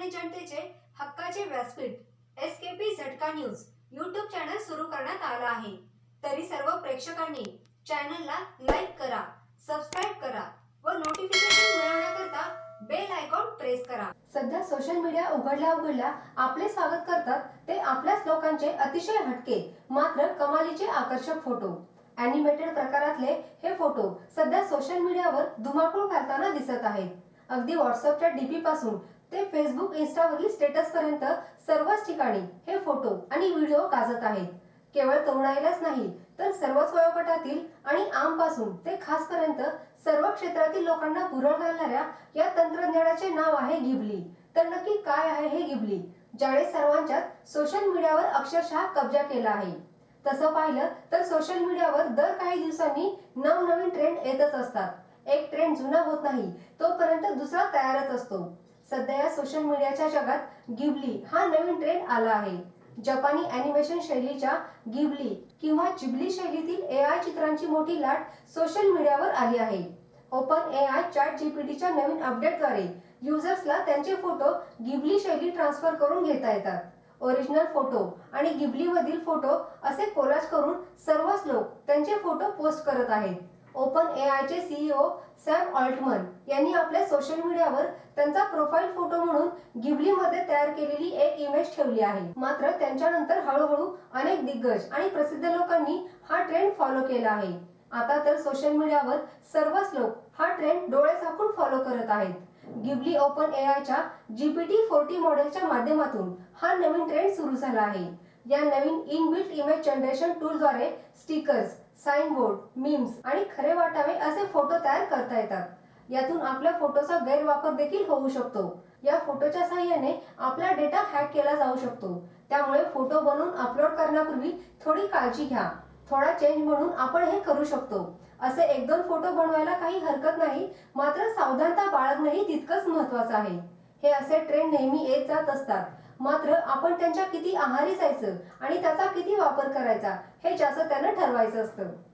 सर्वसामान्य जनतेचे हक्काचे व्यासपीठ एस के पी झटका न्यूज यूट्यूब चॅनल सुरू करण्यात आला आहे. तरी सर्व प्रेक्षकांनी चॅनलला लाईक करा सबस्क्राईब करा व नोटिफिकेशन मिळवण्याकरता बेल आयकॉन प्रेस करा. सध्या सोशल मीडिया उघडल्या उघडल्या आपले स्वागत करतात ते आपल्याच लोकांचे अतिशय हटके मात्र कमालीचे आकर्षक फोटो अॅनिमेटेड प्रकारातले हे फोटो सध्या सोशल मीडियावर धुमाकूळ घालताना दिसत आहेत. अगदी व्हॉट्सअपच्या डीपी पासून ते फेसबुक इन्स्टावरील स्टेटस पर्यंत सर्वच ठिकाणी हे फोटो आणि व्हिडिओ गाजत आहेत. केवळ तरुणाईलाच नाही तर सर्वच वयोगटातील आणि आमपासून ते खास पर्यंत सर्व क्षेत्रातील लोकांना पुरळ घालणाऱ्या या तंत्रज्ञानाचे नाव आहे गिबली तर नक्की काय आहे हे गिबली ज्याने सर्वांच्यात सोशल मीडियावर अक्षरशः कब्जा केला आहे. तसं पाहिलं तर सोशल मीडियावर दर काही दिवसांनी नवनवीन ट्रेंड येतच असतात. एक ट्रेंड जुना होत नाही तोपर्यंत दुसरा तयारच असतो. सध्या या सोशल मीडियाच्या जगात गिबली हा नवीन ट्रेंड आला आहे. जपानी अॅनिमेशन शैलीच्या गिबली किंवा जिबली शैलीतील ए आय चित्रांची मोठी लाट सोशल मीडियावर आली आहे. ओपन ए आय चॅट जीपीटीच्या नवीन अपडेटद्वारे युजर्सला त्यांचे फोटो गिबली शैली ट्रान्सफर करून घेता येतात. ओरिजिनल फोटो आणि गिबली मधील फोटो असे कोलाज करून सर्वच लोक त्यांचे फोटो पोस्ट करत आहेत. ओपन ए आयचे सीईओ सॅम ऑल्टमन यांनी आपल्या सोशल मीडियावर त्यांचा प्रोफाईल फोटो म्हणून गिबली मध्ये तयार केलेली एक इमेज ठेवली आहे. मात्र त्यांच्यानंतर हळूहळू अनेक दिग्गज आणि प्रसिद्ध लोकांनी हा ट्रेंड फॉलो केला आहे. आता तर सोशल मीडियावर सर्वच लोक हा ट्रेंड डोळे झाकून फॉलो करत आहेत. गिबली ओपन ए आयच्या जीपीटी फोर्टी मॉडेलच्या माध्यमातून हा नवीन ट्रेंड सुरू झाला आहे. या नवीन इनबिल्ट इमेज जनरेशन टूलद्वारे स्टिकर्स साइन बोर्ड मीम्स आणि खरे वाटावे असे फोटो तयार करता येतात. यातून आपल्या फोटोचा गैरवापर देखील होऊ शकतो. या फोटोच्या सहाय्याने आपला डेटा हॅक केला जाऊ शकतो. त्यामुळे फोटो बनवून अपलोड करण्यापूर्वी थोडी काळजी घ्या. थोडा चेंज म्हणून आपण हे करू शकतो. असे एक दोन फोटो बनवायला काही हरकत नाही मात्र सावधानता बाळगणंही तितकंच महत्वाचं आहे. हे असे ट्रेंड नेहमी येत जात असतात. मात्र आपण त्यांच्या किती आहारी जायचं आणि त्याचा किती वापर करायचा हे जास्त त्यांना ठरवायचं असतं.